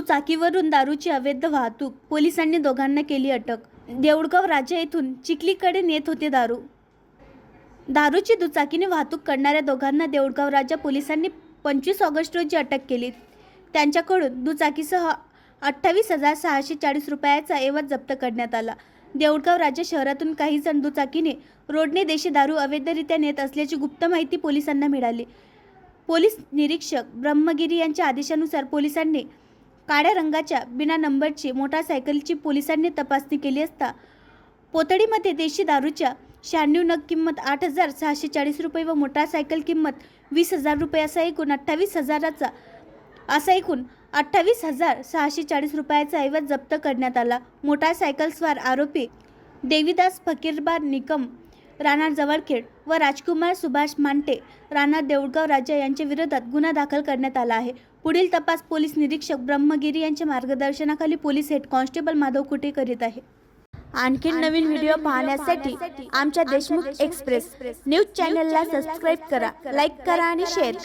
दुचाकीवरून दारूची अवैध वाहतूक पोलिसांनी दोघांना केली अटक. देऊळगाव राजा येथून चिखलीकडे नेत होते दारू. दारूची दुचाकीने वाहतूक करणाऱ्या दोघांना देऊळगाव राजा पोलिसांनी पंचवीस ऑगस्ट रोजी अटक केली. त्यांच्याकडून दुचाकीसह अठ्ठावीस हजार सहाशे चाळीस रुपयाचा एवज जप्त करण्यात आला. देऊळगाव राजा शहरातून काही जण दुचाकीने रोडने देशी दारू अवैधरित्या नेत असल्याची गुप्त माहिती पोलिसांना मिळाली. पोलीस निरीक्षक ब्रह्मगिरी यांच्या आदेशानुसार पोलिसांनी काळ्या रंगाच्या बिना नंबरची मोटारसायकलची पोलिसांनी तपासणी केली असता पोतडीमध्ये देशी दारूच्या शहाण्णव नग किंमत आठ हजार सहाशे चाळीस रुपये व मोटारसायकल किंमत वीस हजार रुपये असा एकूण अठ्ठावीस हजाराचा असा एकूण अठ्ठावीस हजार सहाशे चाळीस रुपयाचा ऐवज जप्त करण्यात आला. मोटारसायकलस्वार आरोपी देवीदास फकीरबार निकम राणा जवळखेड व राजकुमार सुभाष मांटे राणा देऊळगाव राजा यांच्या विरोधात गुन्हा दाखल करण्यात आला आहे. पुढील तपास पोलीस निरीक्षक ब्रह्मगिरी यांच्या मार्गदर्शनाखाली police head constable Madhav Kute करीत आहे. आणखी नवीन व्हिडिओ पाहण्यासाठी आमच्या देशमुख एक्सप्रेस न्यूज चॅनलला सबस्क्राईब करा लाईक करा आणि शेअर करा.